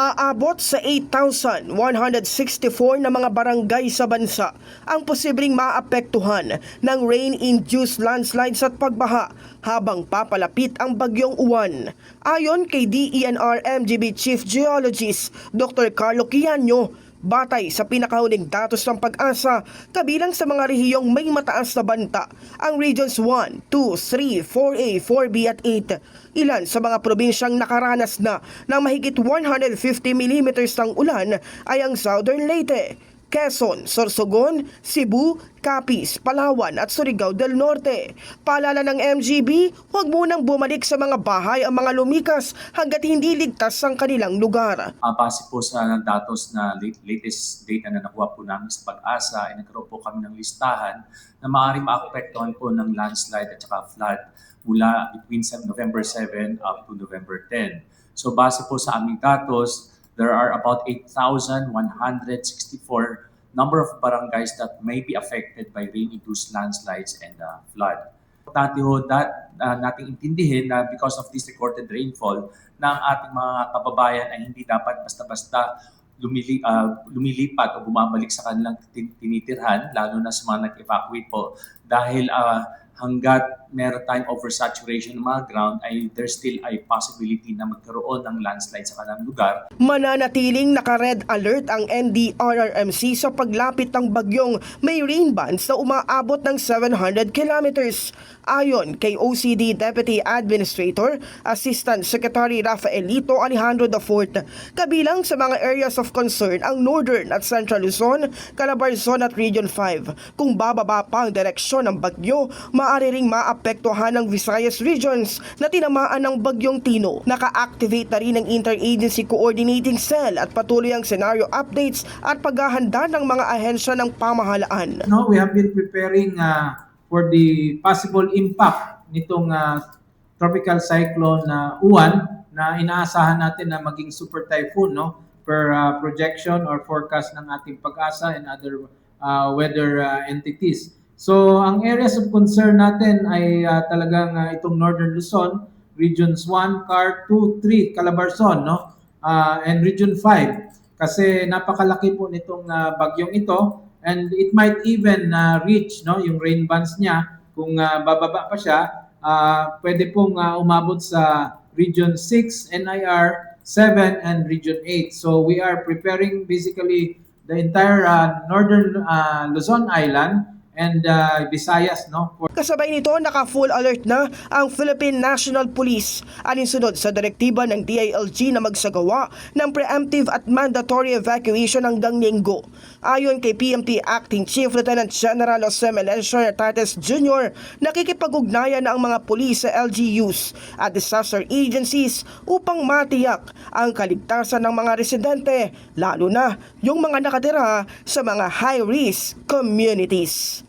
Aabot sa 8,164 na mga barangay sa bansa ang posibleng maapektuhan ng rain-induced landslides at pagbaha habang papalapit ang bagyong uwan. Ayon kay DENR MGB Chief Geologist Dr. Carlo Quiano, Batay sa pinakahuling datos ng pag-asa, kabilang sa mga rehiyong may mataas na banta, ang Regions 1, 2, 3, 4A, 4B at 8. Ilan sa mga probinsyang nakaranas na ng mahigit 150 mm ng ulan ay ang Southern Leyte, Quezon, Sorsogon, Cebu, Capiz, Palawan at Surigao del Norte. Paalala ng MGB, huwag munang bumalik sa mga bahay ang mga lumikas hanggat hindi ligtas ang kanilang lugar. Uh, base po sa datos na late- latest data na nakuha po namin sa pag-asa, ay nagkaroon po kami ng listahan na maaaring maapektuhan po ng landslide at saka flood mula between November 7 up to November 10. So base po sa aming datos, there are about 8,164 number of barangays that may be affected by rain-induced landslides and uh, flood. Importante ho that, uh, nating intindihin na because of this recorded rainfall, na ang ating mga kababayan ay hindi dapat basta-basta lumili, uh, lumilipat o bumabalik sa kanilang tin- tinitirhan, lalo na sa mga nag-evacuate po. Dahil uh, hanggat tayong oversaturation ng mga ground, ay there's still a possibility na magkaroon ng landslide sa kanilang lugar. Mananatiling naka-red alert ang NDRRMC sa paglapit ng bagyong may rain bands na umaabot ng 700 kilometers. Ayon kay OCD Deputy Administrator, Assistant Secretary Rafaelito Alejandro IV, kabilang sa mga areas of concern ang Northern at Central Luzon, Calabarzon at Region 5. Kung bababa pa ang direksyon ng bagyo, maaari ring maapektuhan ng Visayas Regions na tinamaan ng bagyong Tino. Naka-activate na rin ang Interagency Coordinating Cell at patuloy ang scenario updates at paghahanda ng mga ahensya ng pamahalaan. No, we have been preparing uh, for the possible impact nitong uh, tropical cyclone na Uwan na inaasahan natin na maging super typhoon no per uh, projection or forecast ng ating pag-asa and other uh, weather uh, entities. So ang areas of concern natin ay uh, talagang uh, itong Northern Luzon, Regions 1, CAR 2, 3, Calabarzon, no? Uh, and Region 5 kasi napakalaki po nitong uh, bagyong ito and it might even uh, reach no yung rain bands niya. Kung uh, bababa pa siya uh, pwede pong uh, umabot sa region 6 NIR 7 and region 8 so we are preparing basically the entire uh, northern uh, Luzon Island and uh, Visayas no for Kasabay nito, naka-full alert na ang Philippine National Police alinsunod sa direktiba ng DILG na magsagawa ng preemptive at mandatory evacuation hanggang linggo. Ayon kay PMT Acting Chief Lieutenant General Jose Melencio Tates Jr., nakikipag-ugnayan na ang mga pulis sa LGUs at disaster agencies upang matiyak ang kaligtasan ng mga residente, lalo na yung mga nakatira sa mga high-risk communities.